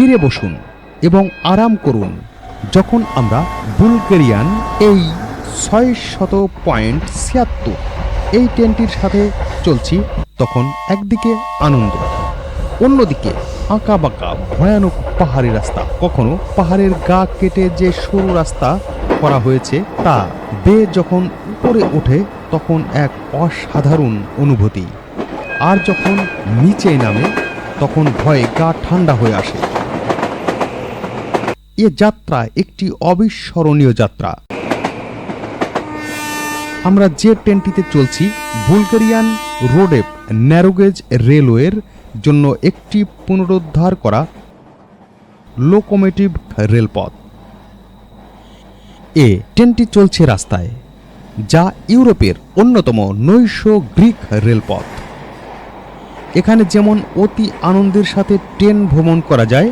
ফিরে বসুন এবং আরাম করুন। যখন আমরা বুলগেরিয়ান এই ছয় শত পয়েন্ট ছিয়াত্তর এই ট্রেনটির সাথে চলছি, তখন একদিকে আনন্দ, অন্যদিকে আঁকা বাঁকা ভয়ানক পাহাড়ি রাস্তা। কখনো পাহাড়ের গা কেটে যে সরু রাস্তা করা হয়েছে, তা বেয়ে যখন উপরে ওঠে, তখন এক অসাধারণ অনুভূতি। আর যখন নিচে নামে, তখন ভয়ে গা ঠান্ডা হয়ে আসে। এ যাত্রা একটি অবিস্মরণীয় যাত্রা। আমরা যে ট্রেনটিতে চলছি, বুলগেরিয়ান রোডেপ ন্যারোগেজ রেলওয়ের জন্য একটি পুনরুদ্ধার করা লোকোমেটিভ রেলপথ। এ ট্রেনটি চলছে রাস্তায়, যা ইউরোপের অন্যতম নৈশ গ্রিক রেলপথ। এখানে যেমন অতি আনন্দের সাথে ট্রেন ভ্রমণ করা যায়,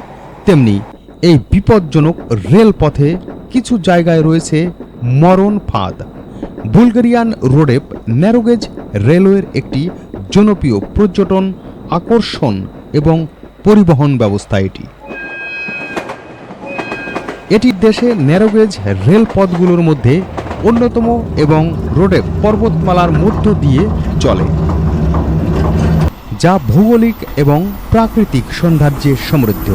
তেমনি এই বিপজ্জনক রেলপথে কিছু জায়গায় রয়েছে মরণ ফাঁদ। বুলগেরিয়ান রোডেপ ন্যারোগেজ রেলওয়ের একটি জনপ্রিয় পর্যটন আকর্ষণ এবং পরিবহন ব্যবস্থা এটি। এটি দেশে ন্যারোগেজ রেলপথগুলোর মধ্যে অন্যতম এবং রোডে পর্বতমালার মধ্য দিয়ে চলে, যা ভৌগোলিক এবং প্রাকৃতিক সৌন্দর্যে সমৃদ্ধ।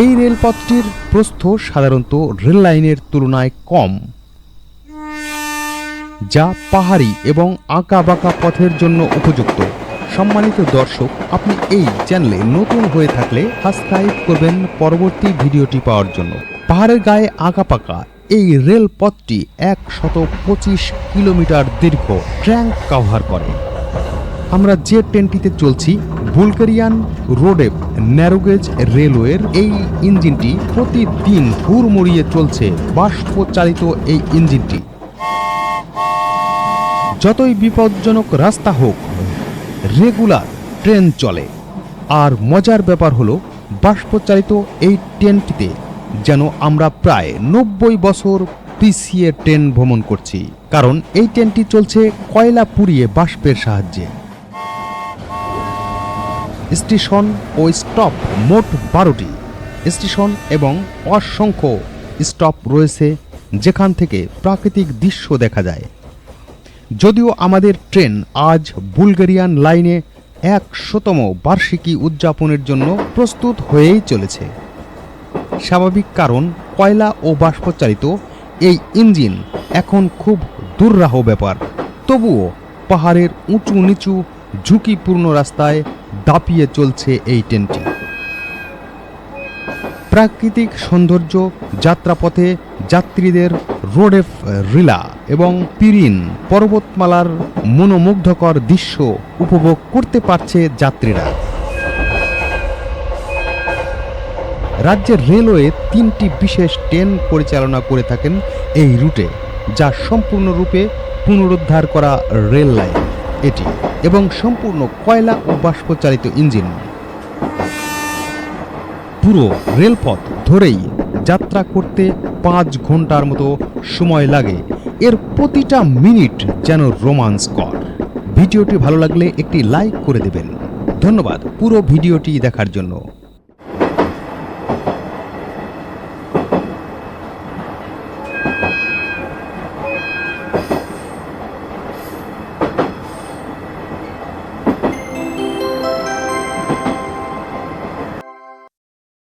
এই রেলপথটির প্রস্থ সাধারণত রেল লাইনের তুলনায় কম, যা পাহাড়ি এবং আঁকা বাঁকা পথের জন্য উপযুক্ত। সম্মানিত দর্শক, আপনি এই চ্যানেলে নতুন হয়ে থাকলে সাবস্ক্রাইব করবেন পরবর্তী ভিডিওটি পাওয়ার জন্য। পাহাড়ের গায়ে আঁকা পাকা এই রেল পথটি এক শত পঁচিশ কিলোমিটার দীর্ঘ, ট্র্যাঙ্ক কভার করে। আমরা যে ট্রেনটিতে চলছি বুলগেরিয়ান রোডেপ ন্যারোগেজ রেলওয়ের এই ইঞ্জিনটি প্রতিদিন হুড়মুড়িয়ে চলছে বাষ্পচালিত এই ইঞ্জিনটি। যতই বিপজ্জনক রাস্তা হোক, রেগুলার ট্রেন চলে। আর মজার ব্যাপার হলো, বাষ্পচালিত এই ট্রেনটিতে যেন আমরা প্রায় নব্বই বছর পিছিয়ে ট্রেন ভ্রমণ করছি। কারণ এই ট্রেনটি চলছে কয়লা পুড়িয়ে বাষ্পের সাহায্যে। স্টেশন ও স্টপ মোট বারোটি। স্টেশন এবং অসংখ্য স্টপ রয়েছে, যেখান থেকে প্রাকৃতিক দৃশ্য দেখা যায়। যদিও আমাদের ট্রেন আজ বুলগেরিয়ান লাইনে একশোতম বার্ষিকী উদযাপনের জন্য প্রস্তুত হয়েই চলেছে। স্বাভাবিক কারণ, কয়লা ও বাষ্পচালিত এই ইঞ্জিন এখন খুব দুর্রাহ ব্যাপার। তবুও পাহাড়ের উঁচু নিচু ঝুঁকিপূর্ণ রাস্তায় দাপিয়ে চলছে এই ট্রেনটি। প্রাকৃতিক সৌন্দর্য, যাত্রাপথে যাত্রীদের রোডেফ রিলা এবং পিরিন পর্বতমালার মনোমুগ্ধকর দৃশ্য উপভোগ করতে পারছে যাত্রীরা। রাজ্যের রেলওয়ে তিনটি বিশেষ ট্রেন পরিচালনা করে থাকেন এই রুটে, যা সম্পূর্ণরূপে পুনরুদ্ধার করা রেল লাইন। এটি এবং সম্পূর্ণ কয়লা ও বাষ্পচালিত ইঞ্জিন। পুরো রেলপথ ধরেই যাত্রা করতে পাঁচ ঘণ্টার মতো সময় লাগে। এর প্রতিটা মিনিট যেন রোমাঞ্চকর ভিডিওটি ভালো লাগলে একটি লাইক করে দেবেন। ধন্যবাদ পুরো ভিডিওটি দেখার জন্য।